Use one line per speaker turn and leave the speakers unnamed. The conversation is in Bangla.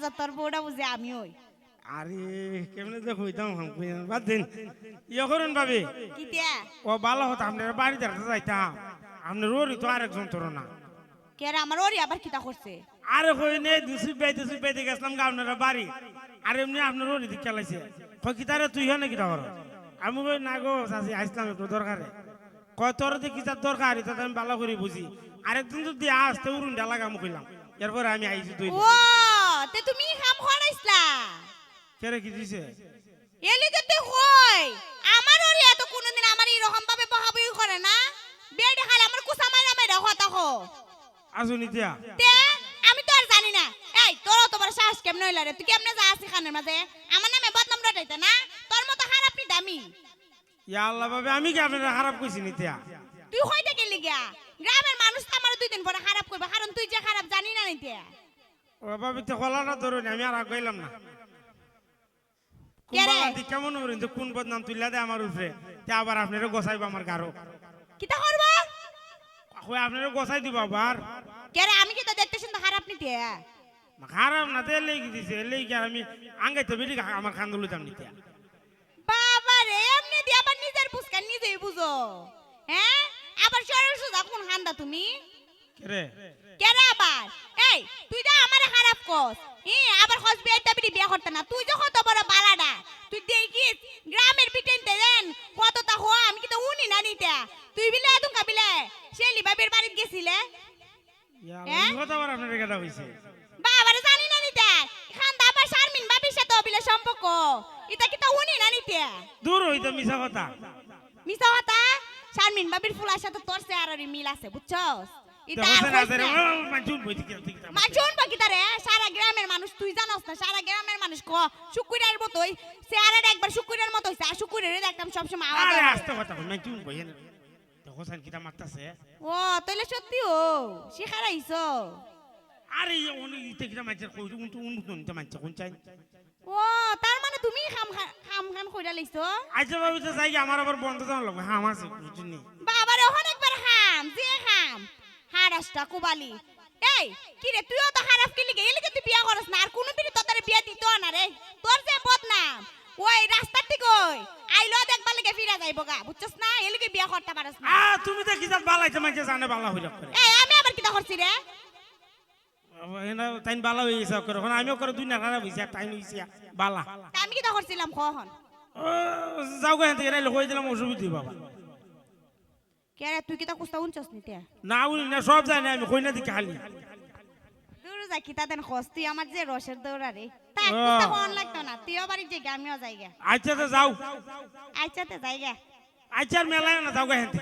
বাজার তোর বউটা বুঝে আমি ওই।
আরে কেমনে যে কইতাম হাম কইতাম। বাদ দিন। ইয়ে করুন ভাবি।
কিতিয়া?
ও ভালো হতো আপনার বাড়ি দেখতে যাইতাম। আপনার ওরই তো আরেকজন তোর না।
কে আমার ওরি আবার কিতা করছে?
আরে কই নে দুসি বেতে দুসি বেতে গেছিলাম গা আপনার বাড়ি। আর এমনি আপনার ওরই দিকে খেলাইছে। কই কি তারে তুই হনে কিটা কর? আমি কই না গো চাচি আসলাম একটু দরকারে। কয় তোর যে কি তার দরকার এটা আমি ভালো করে বুঝি। আরেকদিন যদি আসতে উড়ুন ডালা গাম কইলাম। এরপরে আমি আইছি তুই
ও তে তুমি কাম করাইছলা
কেরে কি দিছে?
এলি যেতে হই আমার ওরি এত কোনদিন আমার এরকম ভাবে বহাবই করে না? বেডে খালে আমার কুসা মাইরা মাইরা হতা হো।
আসুন ইতিয়া
তে আমি তো আর জানি না। এই তোর তোমার শ্বাস কেমন হইলা রে? তুই কেমনে যা আছিস খানের মাঝে? আমার নামে বদনাম রটাইতে না? তোর মতো খারাপ নি দামি।
ইয়া আল্লাহ বাবে আমি কি আপনারা খারাপ কইছি নিতিয়া?
তুই হইতে গেলি গিয়া? গ্রামের মানুষ তো আমার দুই দিন পরে খারাপ করবে। কারণ তুই যে খারাপ জানি না নিতে
ও ভাবি তো কলাটা ধরুন আমি আর গইলাম না।
কে রে?
কেমন করেন যে কোন বদনাম তুইলা দে আমার উপরে? তে আবার আপনারও গোসাইব আমার গারো।
কিতা করবা?
কই আপনারও গোসাই দিব আবার?
কে আমি কি তো দেখতে শুনতে খারাপ নিতে
খারাপ না তে লেগে দিছে? লেগে আর আমি আঙ্গাইতে বেরি আমার খান্দুল দাম নিতে
বাবা রে এমনি দিয়ে আবার নিজের বুঝকা নিজেই বুঝো। হ্যাঁ আবার সরল সোজা কোন হান্দা তুমি?
রে?
কেরে আবার? এই তুই তো আমারে খারাপ কস। ই আবার কস বিয়ে করতে না। তুই যে কত বড় বালাডা তুই দেখিস গ্রামের বিটেনতে দেন কতটা হওয়া আমি কিন্তু উনি না নিতে। তুই বিলে এদুম কাবিলে শেলি বাবির বাড়িতে গেছিলে? হ্যাঁ? বাবারে জানি না নিতে। খান আবার শারমিন বাবির সাথে বিলে সম্পর্ক। এটা কিন্তু উনি না নিতে?
দূর হইতো মিছা কথা।
মিছা কথা? শারমিন বাবির ফুলার সাথে তোর চেহারারই মিল আছে বুঝছস? আর।
ও মাঝুন বইতে কি ঠিক
মাঝুন বাকিটারে সারা গ্রামের মানুষ তুই জানোস না সারা গ্রামের মানুষ ক শুকুরের মতোই চেহারাটা একবার শুকুরের মতো হইছে আর শুকুরের দেখতাম সবসময় আওয়াজ
আরে আস্তে কথা কই মাঝুন বইয়েন দেখছেন কিটা মারতাছে
ও তাইলে সত্যি ও শিখারাইছ
আরে অনেক ইতে কিটা মারছে কই উন উন উন মারছে কোন চাই
ও তার মানে তুমি খাম খান কইরা লইছো
তো যাই আমার আবার বন্ধ জানা লাগবে হ্যাঁ আমার বুঝুনি
অনেকবার খাম যে খাম হারাসটা কুবালি। এই কি রে তুইও তো খারাপ কি লিগে এলিগে তুই বিয়া করস না আর কোন বিড়ি তোদের বিয়া দিত না রে। তোর যে বদনাম ওই রাস্তার ঠিক ওই। আইলো দেখবার লিগে ফিরা যাইব গা বুঝছস না? এলিগে বিয়া করতে পারস না।
আ তুমি তো কিটা বালাইছে মাঝে জানে বালা হইরা করে।
এই আমি আবার কিটা করছি রে?
এনা তাইন বালা হই গেছে করে আমিও করে দুই না খারাপ হইছে তাইন হইছে বালা।
আমি কিটা করছিলাম কখন
যাও গো হেতে রাইলে কই দিলাম অসুবিধা বাবা।
রে তুই কিতা কুস্তা উনছস নিতে
না উনি না সব জানে আমি কই না দিকে খালি।
দূর যা কিতা দেন খস তুই আমার যে রসের দৌড়া রে। তা
ও।
কুস্তা হন লাগতো না তুইও বাড়ি যে আমিও যাই গে
আচ্ছা তো যাও।
আইচাতে যাই গে
আচ্ছা মেলায় না যাও গো হেতে